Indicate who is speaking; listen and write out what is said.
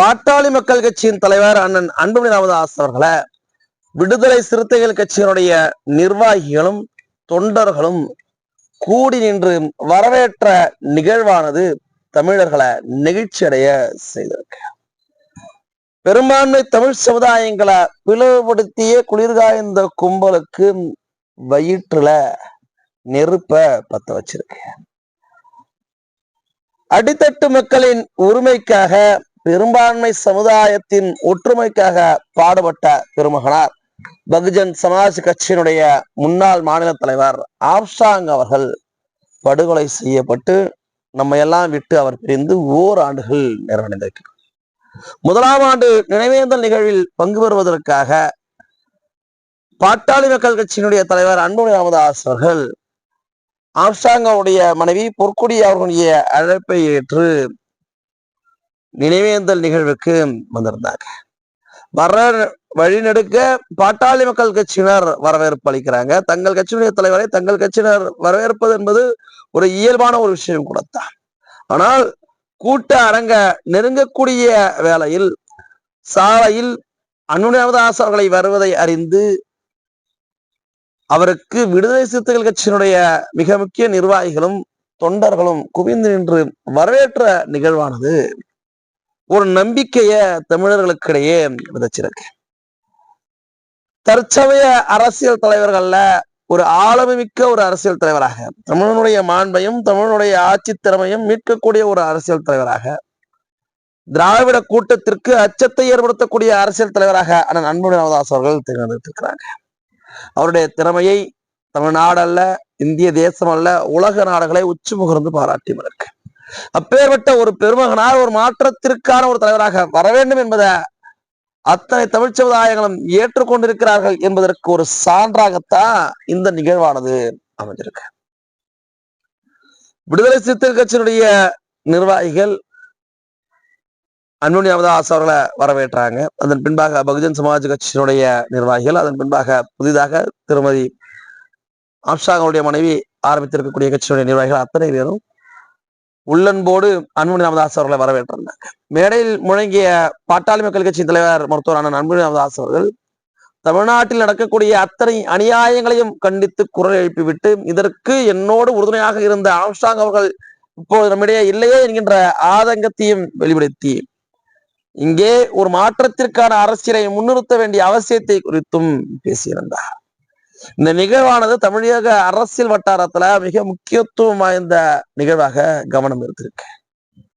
Speaker 1: பாட்டாளி மக்கள் கட்சியின் தலைவர் அண்ணன் அன்புமணி ராமதாஸ் அவர்களை விடுதலை சிறுத்தைகள் கட்சியினுடைய நிர்வாகிகளும் தொண்டர்களும் கூடி நின்று வரவேற்ற நிகழ்வானது தமிழர்களை நெகிழ்ச்சி அடைய செய்திருக்கு பெரும்பான்மை தமிழ் சமுதாயங்களை பிளவுபடுத்திய குளிர்காய்ந்த கும்பலுக்கு வயிற்றுல நெருப்ப பத்த வச்சிருக்கு அடித்தட்டு மக்களின் உரிமைக்காக பெரும்பான்மை சமுதாயத்தின் ஒற்றுமைக்காக பாடுபட்ட பெருமகனார். பகுஜன் சமாஜ் கட்சியினுடைய முன்னாள் மாநில தலைவர் ஆப்ஷாங் அவர்கள் படுகொலை செய்யப்பட்டு நம்ம எல்லாம் விட்டு அவர் பிரிந்து ஓராண்டுகள் நிறைவடைந்திருக்கிறார். முதலாம் ஆண்டு நினைவேந்தல் நிகழ்வில் பங்கு பெறுவதற்காக பாட்டாளி மக்கள் கட்சியினுடைய தலைவர் அன்புமணி ராமதாஸ் அவர்கள் ஆம்ஸ்டாங்கவுடைய மனைவி பொற்குடி அவர்களுடைய அழைப்பை ஏற்று நினைவேந்தல் நிகழ்வுக்கு வந்திருந்தாங்க. வர வழிநெடுக்க பாட்டாளி மக்கள் கட்சியினர் வரவேற்பு அளிக்கிறாங்க. தங்கள் கட்சியினுடைய தலைவரை தங்கள் கட்சியினர் வரவேற்பது என்பது ஒரு இயல்பான ஒரு விஷயம் கூடத்தான். ஆனால் கூட்ட அரங்க நெருங்கக்கூடிய வேளையில் சாலையில் அன்புமணிதாஸ் அவர்களை வருவதை அறிந்து அவருக்கு விடுதலை சிறுத்தைகள் கட்சியினுடைய மிக முக்கிய நிர்வாகிகளும் தொண்டர்களும் குவிந்து நின்று வரவேற்ற நிகழ்வானது. ஒரு நம்பிக்கைய தமிழர்களுக்கிடையே விதைச்சிருக்கு. தற்சமய அரசியல் தலைவர்கள்ல ஒரு ஆளுமைமிக்க ஒரு அரசியல் தலைவராக தமிழனுடைய மாண்பையும் தமிழனுடைய ஆட்சி திறமையும் மீட்கக்கூடிய ஒரு அரசியல் தலைவராக திராவிட கூட்டத்திற்கு அச்சத்தை ஏற்படுத்தக்கூடிய அரசியல் தலைவராக அண்ணன் அன்புமணி ராமதாஸ் அவர்கள் தேர்ந்தெடுத்திருக்கிறாங்க. அவருடைய திறமையை தமிழ்நாடு அல்ல இந்திய தேசம் அல்ல உலக நாடுகளை உச்சி முகர்ந்து பாராட்டி இருக்கு. அப்பேற்பட்ட ஒரு பெருமகனார் ஒரு மாற்றத்திற்கான ஒரு தலைவராக வர வேண்டும் என்பதை அத்தனை தமிழ் சமுதாயங்களும் ஏற்றுக்கொண்டிருக்கிறார்கள் என்பதற்கு ஒரு சான்றாகத்தான் இந்த நிகழ்வானது அமைஞ்சிருக்கு விடுதலை சிறுத்தைகள் கட்சியினுடைய நிர்வாகிகள் அன்புமணி அமதாஸ் அவர்களை வரவேற்றாங்க. அதன் பின்பாக பகுஜன் சமாஜ் கட்சியினுடைய நிர்வாகிகள் அதன் பின்பாக புதிதாக திருமதி ஆம்ஷாங்களுடைய மனைவி ஆரம்பித்திருக்கக்கூடிய கட்சியினுடைய நிர்வாகிகள் அத்தனை பேரும் உள்ளன்போடு அன்புமணி ராமதாஸ் அவர்களை வரவேற்றிருந்தாங்க. மேடையில் முழங்கிய பாட்டாளி மக்கள் கட்சியின் தலைவர் மருத்துவரான அன்புமணி ராமதாஸ் அவர்கள் தமிழ்நாட்டில் நடக்கக்கூடிய அத்தனை அநியாயங்களையும் கண்டித்து குரல் எழுப்பிவிட்டு இதற்கு என்னோடு உறுதுணையாக இருந்த ஆம்ஸ்டாங் அவர்கள் இப்போது நம்மிடையே இல்லையே என்கின்ற ஆதங்கத்தையும் வெளிப்படுத்தி இங்கே ஒரு மாற்றத்திற்கான அரசியலை முன்னிறுத்த வேண்டிய அவசியத்தை குறித்தும் பேசியிருந்தார். இந்த நிகழ்வானது தமிழக அரசியல் வட்டாரத்துல மிக முக்கியத்துவம் வாய்ந்த நிகழ்வாக கவனம் இருந்திருக்கு.